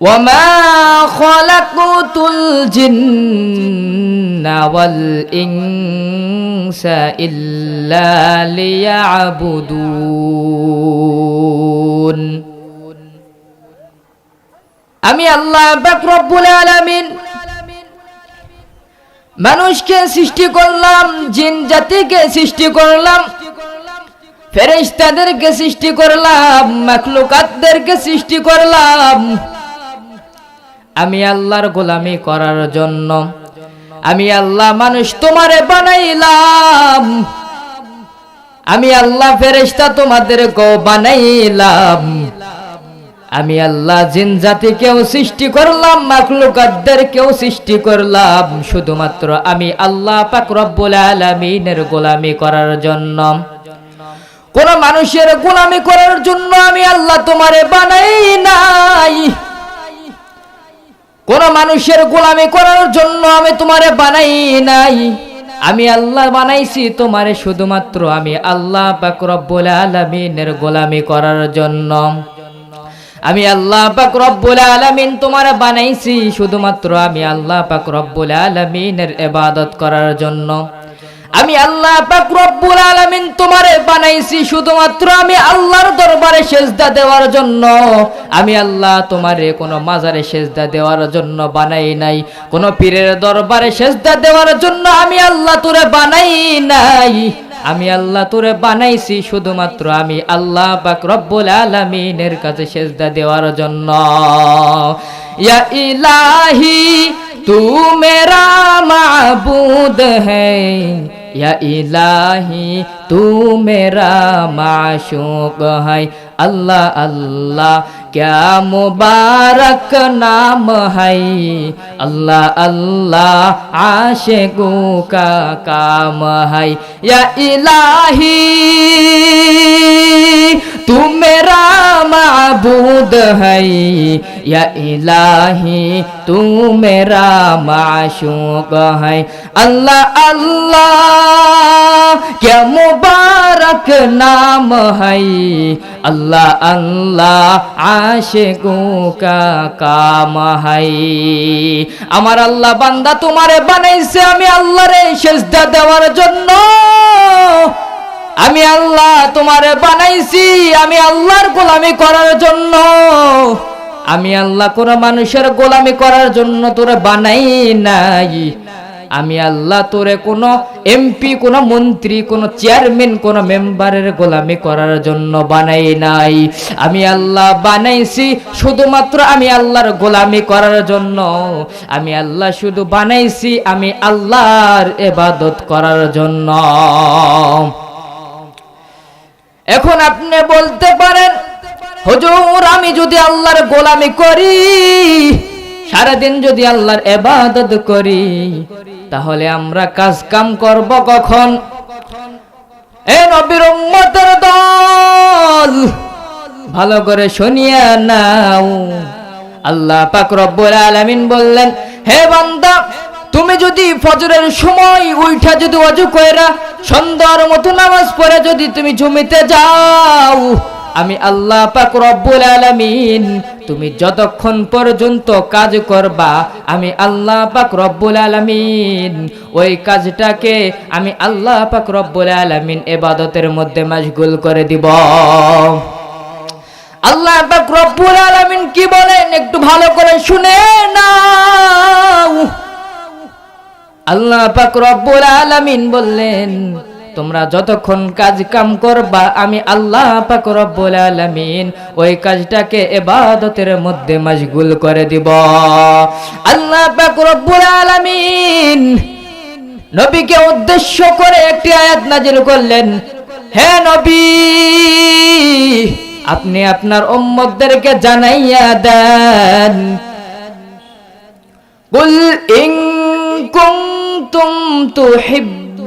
وما خلقت الجن والإنس إلا ليعبدون আমি আল্লাহ পাক রব্বুল আলামিন মানুষকে সৃষ্টি করলাম জিন জাতিকে সৃষ্টি করলাম ফেরেশতাদেরকে সৃষ্টি করলাম মাখলুকাতদেরকে সৃষ্টি করলাম আমি আল্লাহর গোলামি করার জন্য। আমি আল্লাহ মানুষ তোমারে বানাইলাম। আমি আল্লাহ ফেরেশতা তোমাদের গো বানাইলাম। আমি আল্লাহ জিন জাতিকেও সৃষ্টি করলাম মাখলুকাতদের কেউ সৃষ্টি করলাম। শুধুমাত্র আমি আল্লাহ পাক রব্বুল আলামিনের গোলামি করার জন্য। কোন মানুষের গোলামি করার জন্য আমি আল্লাহ তোমারে বানাই নাই। কোন মানুষের গোলামি করার জন্য আমি তোমারে বানাই নাই। আমি আল্লাহ বানাইছি তোমারে শুধুমাত্র আমি আল্লাহ পাক আলমিনের আলামিনের গোলামি করার জন্য। আমি আল্লাহ পাক রব্বুল আলামিন তোমার বানাইছি শুধুমাত্র আমি আল্লাহ পাক রব্বুল আলামিনের ইবাদত করার জন্য। আমি আল্লাহ পাক রব্বুল আলামিন তোমারে বানাইছি শুধুমাত্র আমি আল্লাহর দরবারে সেজদা দেওয়ার জন্য। আমি আল্লাহ তোমারে কোনো মাজারে সেজদা দেওয়ার জন্য বানাই নাই, কোনো পীরের দরবারে সেজদা দেওয়ার জন্য আমি আল্লাহ তোরে বানাই নাই। আমি আল্লাহ তোরে বানাইছি শুধুমাত্র আমি আল্লাহ পাক রব্বুল আলামিনের কাছে সেজদা দেওয়ার জন্য। ইয়া ইলাহি তু মেরা মাবুদ হ্যায়। या इलाही, तू मेरा माशूक है। अल्लाह अल्लाह, क्या मुबारक नाम है? अल्लाह अल्लाह, आशिकू का काम है। या इलाही, तू मेरा माबूद है। या इलाही तू मेरा माशूक है अल्लाह अल्लाह क्या मुबारक नाम है अल्लाह अल्लाह आशिकों का काम है আমার আল্লাহ বান্দা তোমারে বানাইছে আমি আল্লাহরে সেজদা দেওয়ার জন্য আমি আল্লাহ তোমারে বানাইছি আমি আল্লাহর গোলামি করার জন্য আমি আল্লাহ কোন মানুষের গোলামি করার জন্য তোরে বানাই নাই। আমি আল্লাহ তোরে কোন এমপি কোন মন্ত্রী, কোন চেয়ারম্যান কোন মেম্বারের গোলামি করার জন্য বানাই নাই। আমি আল্লাহ বানাইছি শুধুমাত্র আমি আল্লাহর গোলামি করার জন্য। আমি আল্লাহ শুধু বানাইছি আমি আল্লাহর এবাদত করার জন্য। এখন আপনি বলতে পারেন হুজুর, আমি যদি আল্লাহর গোলামি করি, সারাদিন যদি আল্লাহর এবাদত করি, তাহলে আমরা কাজ কাম করব কখন? এ নবীর উম্মতের দল, ভালো করে শুনিয়া নাও। আল্লাহ পাক রব্বুল আলামিন বললেন, হে বান্দা, তুমি যদি ফজরের সময় উইঠা যদি অজু কইরা, সন্ধ্যার মতো নামাজ পড়ে যদি তুমি জমিতে যাও আমি আল্লাহ পাক রব্বুল আলামিন, তুমি যতক্ষণ পর্যন্ত কাজ করবা, আমি আল্লাহ পাক রব্বুল আলামিন। ওই কাজটাকে আমি আল্লাহ পাক রব্বুল আলামিন এবাদতের মধ্যে মাশগুল করে দিব। আল্লাহ পাক রব্বুল আলামিন কি বলেন? একটু ভালো করে শুনে নাও। আল্লাহ পাক রব্বুল আলামিন বললেন তোমরা যতক্ষণ কাজ কাম করবা, আমি আল্লাহ পাক রব্বুল আলামিন ওই কাজটাকে ইবাদতের মধ্যে মশগুল করে দিব। আল্লাহ পাক রব্বুল আলামিন নবীকে উদ্দেশ্য করে একটি আয়াত নাজিল করলেন, হে নবী, আপনি আপনার উম্মতদেরকে জানাইয়া দেন। কুল ইন কুনতুম তুহিব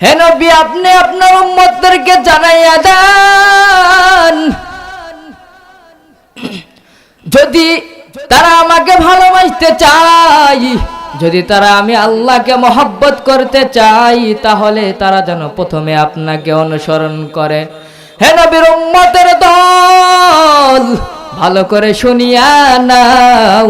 হে নবী, আপনি আপনার উম্মতদেরকে জানাইয়া দেন। যদি তারা আমাকে ভালোবাসতে চাই যদি তারা আমি আল্লাহকে মহব্বত করতে চাই, তাহলে তারা যেন প্রথমে আপনাকে অনুসরণ করে। হে নবীর উম্মতের দল, ভালো করে শুনিয়া নাও।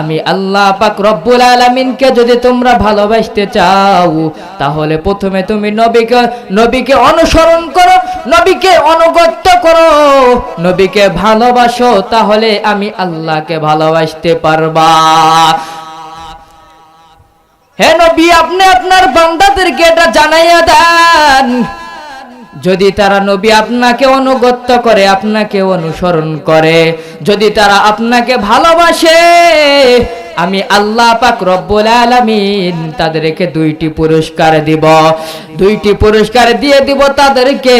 আমি আল্লাহ পাক রব্বুল আলামিনকে যদি তোমরা ভালোবাসতে চাও, তাহলে প্রথমে তুমি নবীকে নবীকে অনুসরণ করো, নবীকে অনুগত্য করো, নবীকে ভালোবাসো, তাহলে আমি আল্লাহকে ভালোবাসতে পারবা। হে নবী, আপনি আপনার বান্দাদেরকে এটা জানাইয়া দেন। যদি তারা নবী আপনাকে অনুগত্য করে, আপনাকে অনুসরণ করে, যদি তারা আপনাকে ভালোবাসে, আমি আল্লাহ পাক রব্বুল আলামিন তাদেরকে দুইটি পুরস্কার দিব। দুইটি পুরস্কার দিয়ে দিব তাদেরকে,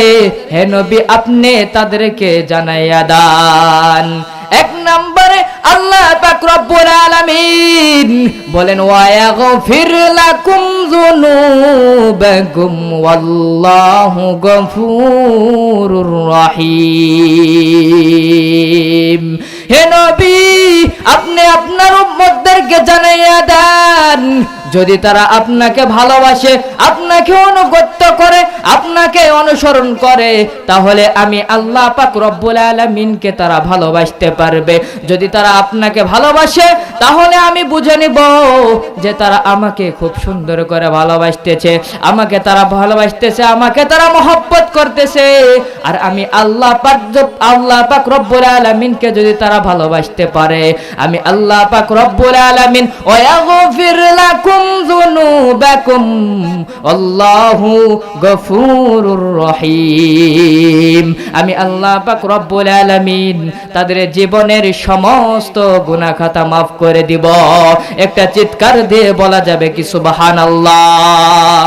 হে নবী আপনি তাদেরকে জানাইয়া দান। এক নম্বরে আল্লাহ পাক রব্বুল আলামিন বলেন, ওয়ায়াগফির লাকুম যুনুবাকুম, ওয়াল্লাহু গফুরুর রহিম। হে নবী, আপনি আপনার উম্মতদেরকে জানাইয়া দেন যদি তারা আপনাকে ভালোবাসে, আপনাকে অনুগত্য করে, আপনাকে অনুসরণ করে, তাহলে আমি আল্লাহ পাক রব্বুল আলামিনকে তারা ভালোবাসতে পারবে। যদি তারা আপনাকে ভালোবাসে, তাহলে আমি বুঝে নিব যে তারা আমাকে খুব সুন্দর করে ভালোবাসতেছে, আমাকে তারা ভালোবাসতেছে, আমাকে তারা মহব্বত করতেছে। আর আমি আল্লাহ পাক আল্লাহ পাক রব্বুল আলামিনকে যদি তারা ভালোবাসতে পারে, আমি আল্লাহ পাক রব্বুল আলামিন, ওয়াগফির লাকুম যুনুবাকুম আল্লাহু গফুরুর রহিম আমি আল্লাহ পাক রব্বুল আলামিন তাদের জীবনের সমস্ত গুনাহ খাতা মাফ করে দিব। একটা চিৎকার দিয়ে বলা যাবে কি, সুবহানাল্লাহ।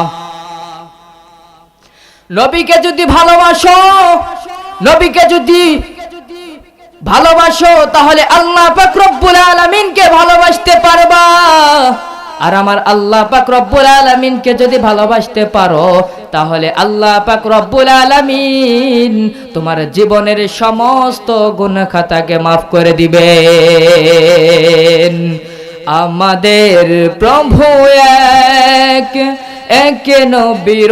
নবীকে যদি ভালোবাসো, নবীকে যদি ভালোবাসো, তাহলে আল্লাহ পাক রব্বুল আলামিনকে ভালোবাসতে পারবা। আর আমার আল্লাহ পাক রব্বুল আলামিনকে যদি ভালোবাসতে পারো, তাহলে আল্লাহ পাক রব্বুল আলামিন তোমার জীবনের সমস্ত গুণখাতাকে খাতাকে মাফ করে দিবেন। আমাদের প্রভু এক এক নবীর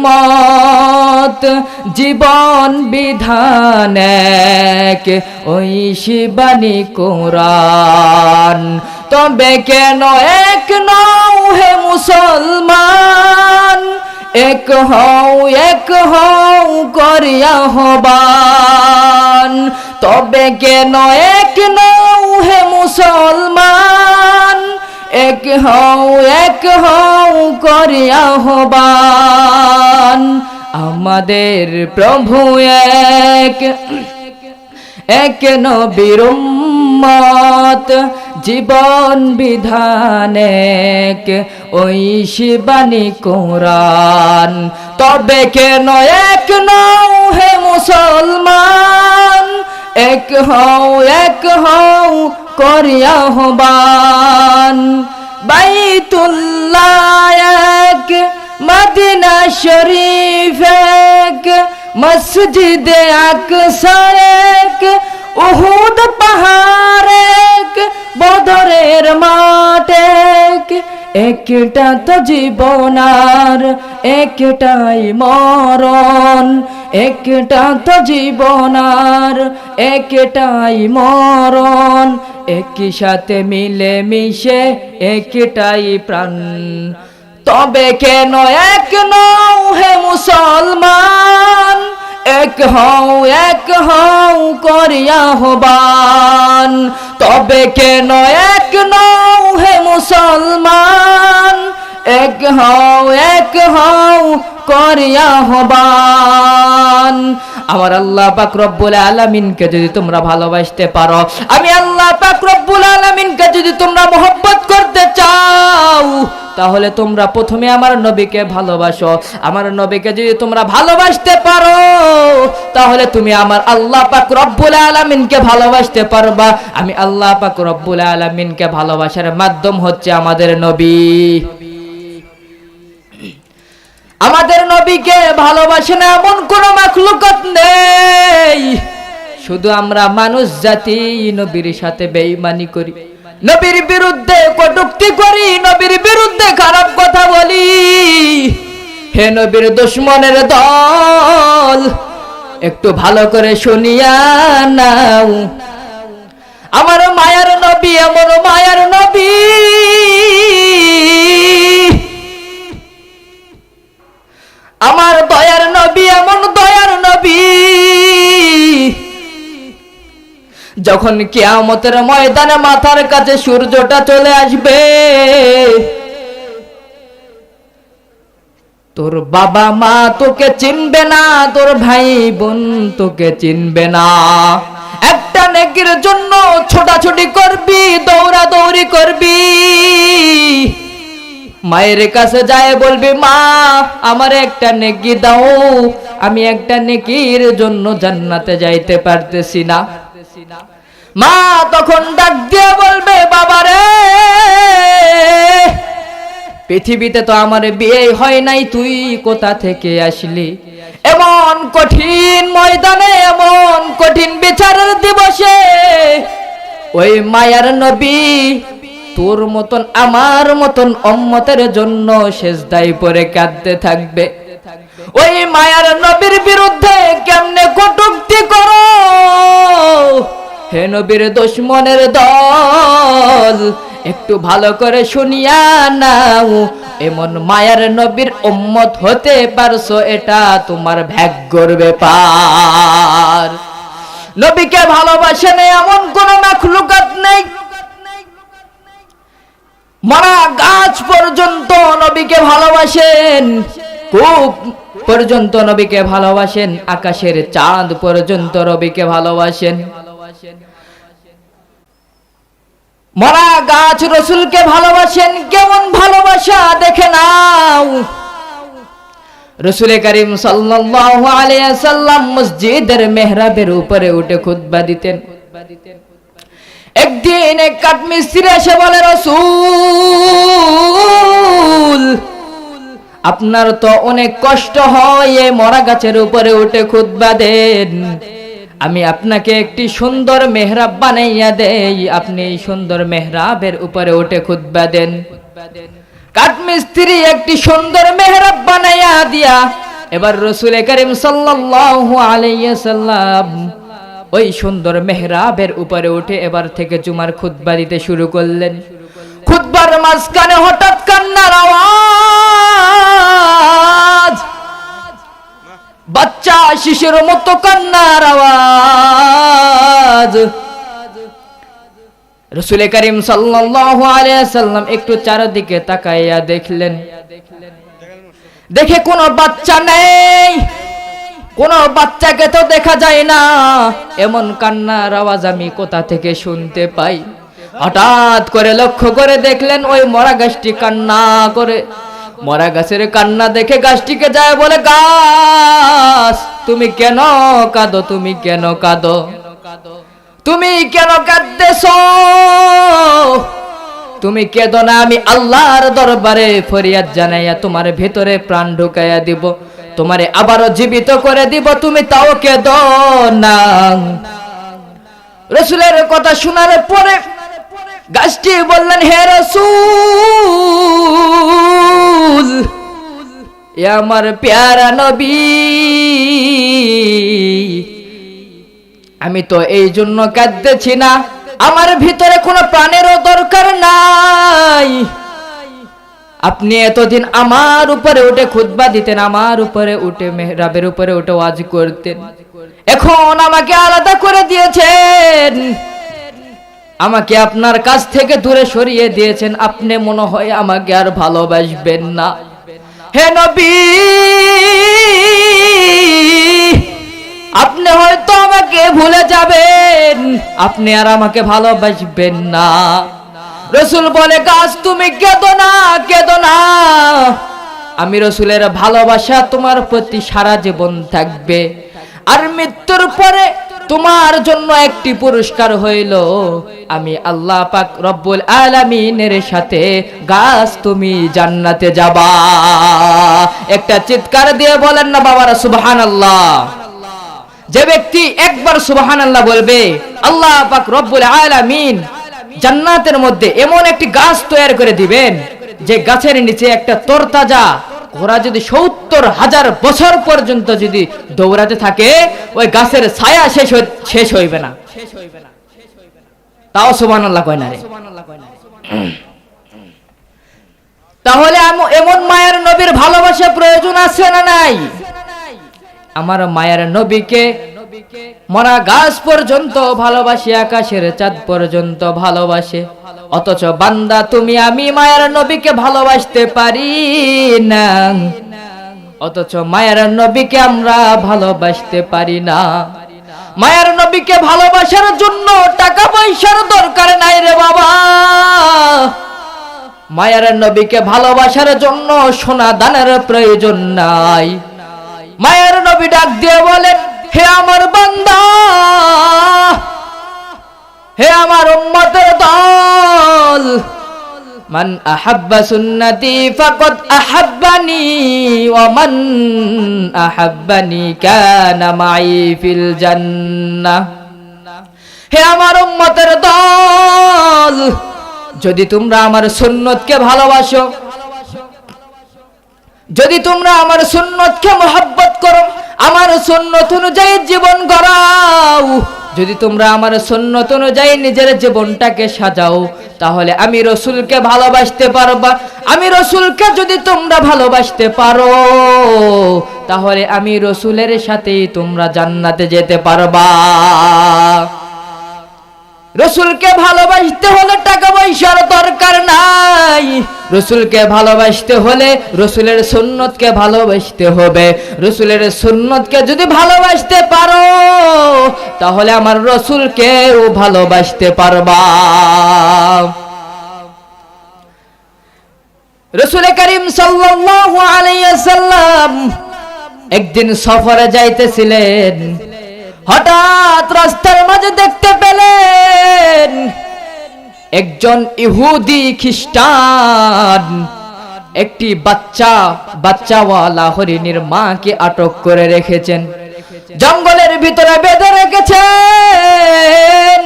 উম্মত, জীবন বিধান এক ওই শিবানী কোরআন। তবে কেন এক নও হে মুসলমান? এক হও এক হও করিয়া হবান। তবে কেন এক এক হও এক হও করিয়া হবান আমাদের প্রভু এক এক নবীর উম্মত। জীবন বিধান ওই শিবানী কোরআন। তবে কেন এক নৌ হে মুসলমান? এক হও এক হও করিয়া হবান বাইতুল্লাহ এক, মদিনা শরীফ এক, মসজিদ এক, উহুদ পাহাড় এক, বদরের মাঠ এক। একটা তো জীবনার একটাই মরণ। একটা তো জীবনার একটাই মরণ একই সাথে মিলে মিশে একটাই প্রাণ। তবে কেন এক নও হে মুসলমান, এক হও এক হও করিয়া হবান তবে কেন এক নও হে মুসলমান এক হও এক হও করিয়া হবান আমার আল্লাহ পাক রব্বুল আলামিনকে যদি তোমরা ভালোবাসতে পারো, আমি আল্লাহ পাক রব্বুল আলামিনকে যদি তোমরা মোহব্বত করতে চাও, তাহলে তোমরা প্রথমে আমার নবীকে ভালোবাসো। আমার নবীকে যদি তোমরা ভালোবাসতে পারো, তাহলে তুমি আমার আল্লাহ পাক রব্বুল আলামিনকে ভালোবাসতে পারবা। আমি আল্লাহ পাক রব্বুল আলামিনকে ভালোবাসার মাধ্যম হচ্ছে আমাদের নবী। নবীকে ভালোবাসে না এমন কোন মাখলুকত নেই। শুধু আমরা মানুষ জাতি নবীর সাথে বেঈমানি করি। নবীর বিরুদ্ধে কটুক্তি করি, নবীর বিরুদ্ধে খারাপ কথা বলি। হে নবীর দুশ্মনের দল, একটু ভালো করে শুনিয়া নাও। আমার মায়ার নবী, এমন মায়ার নবী। আমার দয়ার নবী, এমন দয়ার নবী। যখন কিয়ামতের ময়দানে মাথার কাছে সূর্যটা চলে আসবে, তোর বাবা মা তোকে চিনবে না, তোর ভাই বোন তোকে চিনবে না। একটা নেকির জন্য ছোটাছুটি করবি দৌড়া দৌড়ি করবি। মায়ের কাছে যায় বলবি, মা, আমার একটা নেকি দাও। আমি একটা নেকির জন্য জান্নাতে যাইতে পারতেছি না। মা তখন ডাক দিয়ে বলবে বাবারে পৃথিবীতে তো আমার বিয়ে হয় নাই, তুই কোথা থেকে আসলি? এমন কঠিন ময়দানে, এমন কঠিন বিচারের দিবসে ওই মায়ার নবী তোর মতন, আমার মতন অম্মতের জন্য শেষ দায়ী পরে কাঁদতে থাকবে। ওই মায়ার নবীর বিরুদ্ধে কেমনে কটুক্তি করো? হে নবীর দুশ্মনের দল, একটু ভালো করে শুনিয়া নাও। এমন মায়ার নবীর উম্মত হতে পারছ, এটা তোমার ভাগ্যর ব্যাপার। নবীকে ভালোবাসেন এমন কোন মাখলুকাত নেই। মরা গাছ পর্যন্ত নবীকে ভালোবাসেন খুব পর্যন্ত নবীকে ভালোবাসেন, আকাশের চাঁদ পর্যন্ত নবীকে ভালোবাসেন। মরা গাছ রসুলকে ভালোবাসেন, কেমন ভালোবাসা দেখে নাও। রসুল করিম সাল্লাম মসজিদের মেহরাবের উপরে উঠে খুতবা দিতেন। একদিন এক কাঠমিস্ত্রি এসে বলে, রসুল, আপনার তো অনেক কষ্ট হয়, এই মরা গাছের উপরে উঠে খুতবা দেন। আমি আপনাকে একটি সুন্দর মেহরাব বানাইয়া দেই, আপনি এই সুন্দর মেহরাবের উপরে উঠে খুতবা দেন। কাঠমিস্ত্রি একটি সুন্দর মেহরাব বানাইয়া দিয়া, এবার রসুল করিম সাল্লাল্লাহু আলাইহি সাল্লাম ওই সুন্দর মেহরাবের উপরে উঠে এবার থেকে জুমার খুতবা দিতে শুরু করলেন। খুতবার মাঝখানে হঠাৎ কান্নার আওয়াজ। বাচ্চা শিশুর মতো কান্নার আওয়াজ। রসুল করিম সাল্লাম একটু চারদিকে তাকাইয়া দেখলেন। দেখে কোনো বাচ্চা নেই। কোন বাচ্চাকে তো দেখা যায় না। এমন কান্নার আওয়াজ আমি কোথা থেকে শুনতে পাই? হঠাৎ করে লক্ষ্য করে দেখলেন ওই মরা গাছটি কান্না করে। মরা গাছের কান্না দেখে গাছটিকে যায় বলে, গাছ, তুমি কেন কাঁদো? তুমি কেন কাঁদো? তুমি কেন কাঁদতেছ? তুমি কেঁদো না? আমি আল্লাহর দরবারে ফরিয়াদ জানাইয়া তোমার ভেতরে প্রাণ ঢুকাইয়া দিব। তোমারে আবারও জীবিত করে দিব, তুমি তাও কেঁদো না। রসুলের কথা শোনার পরে গাছটি বললেন, হে রসুল আমার প্যারা নবী, আমি তো এই জন্য কাঁদতেছি না। আমার ভিতরে কোনো প্রাণেরও দরকার নাই। আপনি এতদিন আমার উপরে উঠে খুদবা দিতেন, আমার উপরে উঠে মেহরাবের উপরে উঠে ওয়াজ করতেন। এখন আমাকে আলাদা করে দিয়েছেন। আমাকে আপনার কাছ থেকে দূরে সরিয়ে দিয়েছেন। আপনি মনে হয় আমাকে আর ভালোবাসবেন না। হে নবী, আপনি হয়তো আমাকে ভুলে যাবেন। আপনি আর আমাকে ভালোবাসবেন না। রসুল বলে, গাছ তুমি কেঁদো না কেঁদো না। আমি রসুলের ভালোবাসা তোমার প্রতি সারা জীবন থাকবে। আর মৃত্যুর পরে তোমার জন্য একটি পুরস্কার হইল। আমি আল্লাহ পাক রব্বুল আলামিনের সাথে গাছ তুমি জান্নাতে যাবা। একটা চিৎকার দিয়ে বলেন না বাবারা, সুবহানাল্লাহ। যে ব্যক্তি একবার সুবহানাল্লাহ বলবে, আল্লাহ পাক রব্বুল আলামিন জান্নাতের মধ্যে এমন একটি গাছ তৈরি করে দিবেন, যে গাছের নিচে একটা তরতাজা ওরা যদি সত্তর হাজার বছর পর্যন্ত যদি দৌড়াতে থাকে, ওই গাছের ছায়া শেষ শেষ হইবে না। তাও সুবান আল্লাহ কয় না তাহলে এমন মায়ের নবীর ভালোবাসা প্রয়োজন আছে না নাই? আমার মায়ের নবীকে মরা গাছ পর্যন্ত ভালোবাসে, আকাশের চাঁদ পর্যন্ত ভালোবাসে। অথচ বান্দা, তুমি আমি মায়ের নবীকে ভালোবাসতে পারি না। অথচ মায়ের নবীকে আমরা ভালোবাসতে পারি না। মায়ের নবীকে ভালোবাসার জন্য টাকা পয়সার দরকার নাই রে বাবা। মায়ের নবীকে ভালোবাসার জন্য সোনা দানের প্রয়োজন নাই। মায়ের নবী ডাক দিয়ে বলেন হে আমার বান্দা, হে আমার উম্মতের দল। মান আহাব্বা সুন্নতি ফাকাদ আহাব্বানি, ওয়া মান আহাব্বানি কানা মাই ফিল জান্নাহ। হে আমার উম্মতের দল, যদি তোমরা আমার সুন্নতকে ভালোবাসো, যদি তোমরা আমার সুন্নতকে মোহাব্বত করো আমার সুন্নত অনুযায়ী জীবন গড়াও। যদি তোমরা আমার সুন্নত অনুযায়ী নিজের জীবনটাকে সাজাও, তাহলে আমি রসুলকে ভালোবাসতে পারবা। আমি রসুলকে যদি তোমরা ভালোবাসতে পারো, তাহলে আমি রসুলের সাথেই তোমরা জান্নাতে যেতে পারবা। রসুলকে ভালোবাসতে হলে টাকা পয়সার দরকার নাই। রসুলকে ভালোবাসতে হলে রসুলের সুন্নতকে ভালোবাসতে হবে। রসুলের সুন্নতকে যদি ভালোবাসতে পারো, তাহলে আমার রসুলকেও ভালোবাসতে পারবা। রসুল করিম সাল্লাম একদিন সফরে যাইতেছিলেন। হঠাৎ রাস্তার মাঝে দেখতে পেলেন একজন ইহুদি খ্রিস্টান। একটি বাচ্চা, বাচ্চাওয়ালা হরিণীর মাকে আটক করে রেখেছেন। জঙ্গলের ভিতরে বেঁধে রেখেছেন।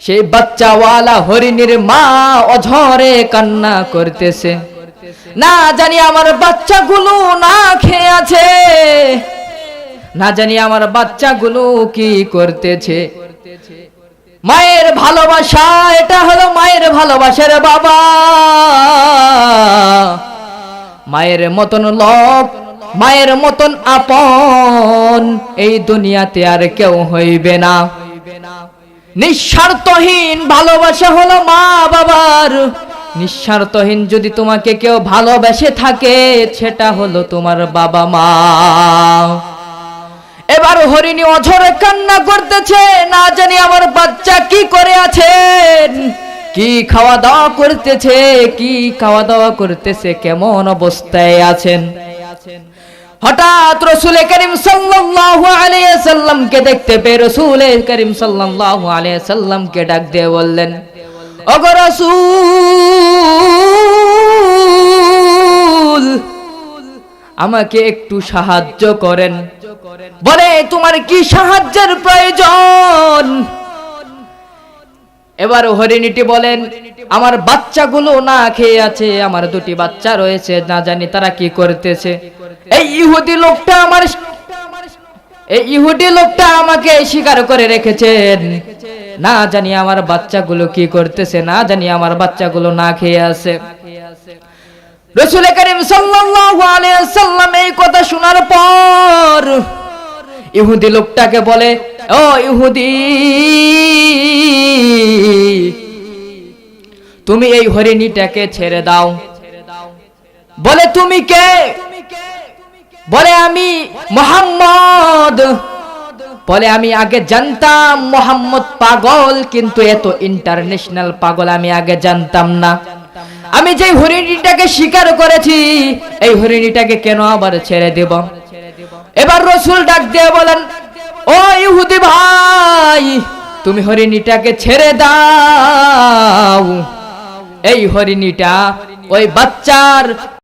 সেই বাচ্চাওয়ালা হরিণীর মা অঝরে কান্না করতেছে। না জানি আমার বাচ্চাগুলো না খেয়ে আছে। না জানি আমার বাচ্চাগুলো কি করতেছে। মায়ের ভালোবাসা, এটা হলো মায়ের ভালোবাসার বাবা। মায়ের মতন লোক মায়ের মতন আপন, এই দুনিয়াতে আর কেউ হইবে না। নিঃস্বার্থহীন ভালোবাসা হলো মা বাবার। নিঃস্বার্থহীন যদি তোমাকে কেউ ভালোবেসে থাকে, সেটা হলো তোমার বাবা মা। এবার হরিণী অঝরে কান্না করতেছে, না জানি আমার বাচ্চা কি করে আছেন? কি খাওয়া দাওয়া করতেছে, কি খাওয়া দাওয়া করতেছে, কেমন অবস্থায় আছেন? হঠাৎ রসুল করিম সাল্লাল্লাহু আলাইহি সাল্লামকে দেখতে পেয়ে রসুল করিম সাল্লাল্লাহু আলাইহি সাল্লামকে ডাক দিয়ে বললেন, ওগো আমাকে একটু সাহায্য করেন। বলে তোমার কি সাহায্যের প্রয়োজন? এবার হরিণীটি বলেন আমার বাচ্চাগুলো না খেয়ে আছে আমার দুটি বাচ্চা রয়েছে না জানি তারা কি করতেছে। এই ইহুদি লোকটা আমার এই ইহুদি লোকটা আমাকে স্বীকার করে রেখেছেন। না জানি আমার বাচ্চাগুলো কি করতেছে না জানি আমার বাচ্চাগুলো না খেয়ে আছে। রসুল করিম সাল্লাম এই কথা শোনার পর ইহুদি লোকটাকে বলে, ও ইহুদি, তুমি এই হরিণীটাকে ছেড়ে দাও। বলে, তুমি কে? বলে, আমি মোহাম্মদ। বলে, আমি আগে জানতাম মোহাম্মদ পাগল, কিন্তু এত ইন্টারন্যাশনাল পাগল আমি আগে জানতাম না। আমি যে হরিণীটাকে স্বীকার করেছি, এই হরিণীটাকে কেন আবার ছেড়ে দেব? এবার রসুল ডাক দিয়ে বলেন, ও ইহুদি ভাই, তুমি হরিণীটাকে ছেড়ে দাও। এই হরিণীটা ওই বাচ্চার